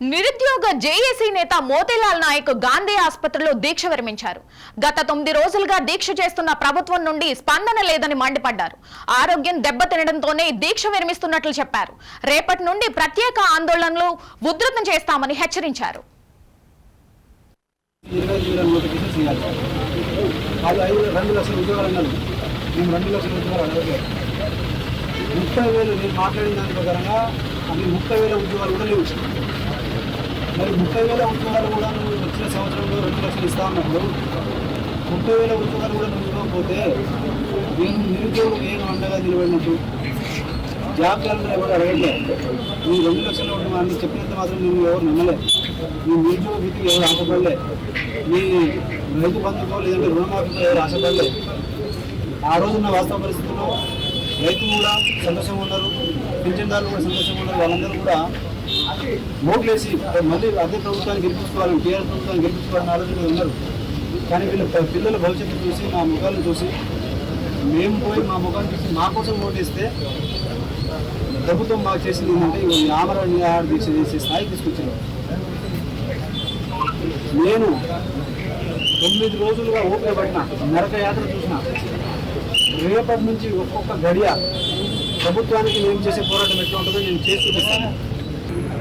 నిరుద్యోగ జేఏసీ నేత మోతీలాల్ నాయక్ గాంధీ ఆసుపత్రిలో దీక్ష విరమించారు. గత తొమ్మిది రోజులుగా దీక్ష చేస్తున్న ప్రభుత్వం నుండి స్పందన లేదని మండిపడ్డారు. ఆరోగ్యం దెబ్బతినడంతోనే దీక్ష విరమిస్తున్నట్లు చెప్పారు. రేపటి నుండి ప్రత్యేక ఆందోళనలు ఉధృతం చేస్తామని హెచ్చరించారు. ముప్పై వేలు నేను మాట్లాడిన దాని ప్రకారంగా అవి ముప్పై వేల ఉద్యోగాలు కూడా లేవు. మరి ముప్పై వేల ఉద్యోగాలు కూడా నువ్వు వచ్చిన సంవత్సరంలో రెండు లక్షలు ఇస్తా ఉన్నప్పుడు ముప్పై వేల ఉద్యోగాలు కూడా నువ్వు ఇవ్వకపోతే నేను నిరుద్యోగం ఏం అండగా నిలబడినట్టు. జాబ్ క్యాలెండర్ ఎవరు అడగట్లేదు నీ రెండు లక్షల ఒకటి చెప్పినంత మాత్రం నేను ఎవరు నమ్మలేదు నీ నిరుద్యోగ భీతికి ఎవరు ఆశపడలే. నీ రైతు బంధుకో లేదంటే రుణమాఫీతో ఎవరు ఆశపడలే. ఆ రోజు ఉన్న వాస్తవ పరిస్థితుల్లో రైతులు కూడా సంతోషంగా ఉన్నారు. పింఛన్దారులు కూడా సంతోషంగా ఉన్నారు. వాళ్ళందరూ కూడా ఓట్లేసి మళ్ళీ అదే ప్రభుత్వాన్ని గెలిపించుకోవాలని టీఆర్ ప్రభుత్వాన్ని గెలిపించుకోవాలని ఆలోచన ఉన్నారు కానీ వీళ్ళ పిల్లల భవిష్యత్తు చూసి మా ముఖాలను చూసి మేము పోయి మా ముఖాన్ని చూసి మా కోసం ఓటేస్తే ప్రభుత్వం మాకు చేసింది ఏంటంటే ఈ ఆమరణ నిరాహార దీక్ష చేసే స్థాయికి తీసుకొచ్చారు. నేను తొమ్మిది రోజులుగా ఓపిక పడిన నరక యాత్ర చూసిన రేపటి నుంచి ఒక్కొక్క గడియ ప్రభుత్వానికి మేము చేసే పోరాటం ఎట్లా ఉంటుందో నేను చేసి చూపిస్తాను.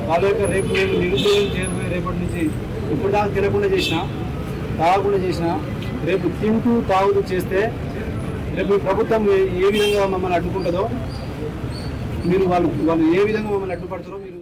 వాళ్ళ యొక్క రేపు నేను నిరుద్యోగం చేయబోయే రేపటి నుంచి ఇప్పుడు దాకా తినకుండా చేసిన తాగకుండా చేసిన రేపు తింటూ తాగుతూ చేస్తే రేపు ప్రభుత్వం ఏ విధంగా మమ్మల్ని అడ్డుకుంటుందో మీరు వాళ్ళు వాళ్ళు ఏ విధంగా మమ్మల్ని అడ్డుపడతారో మీరు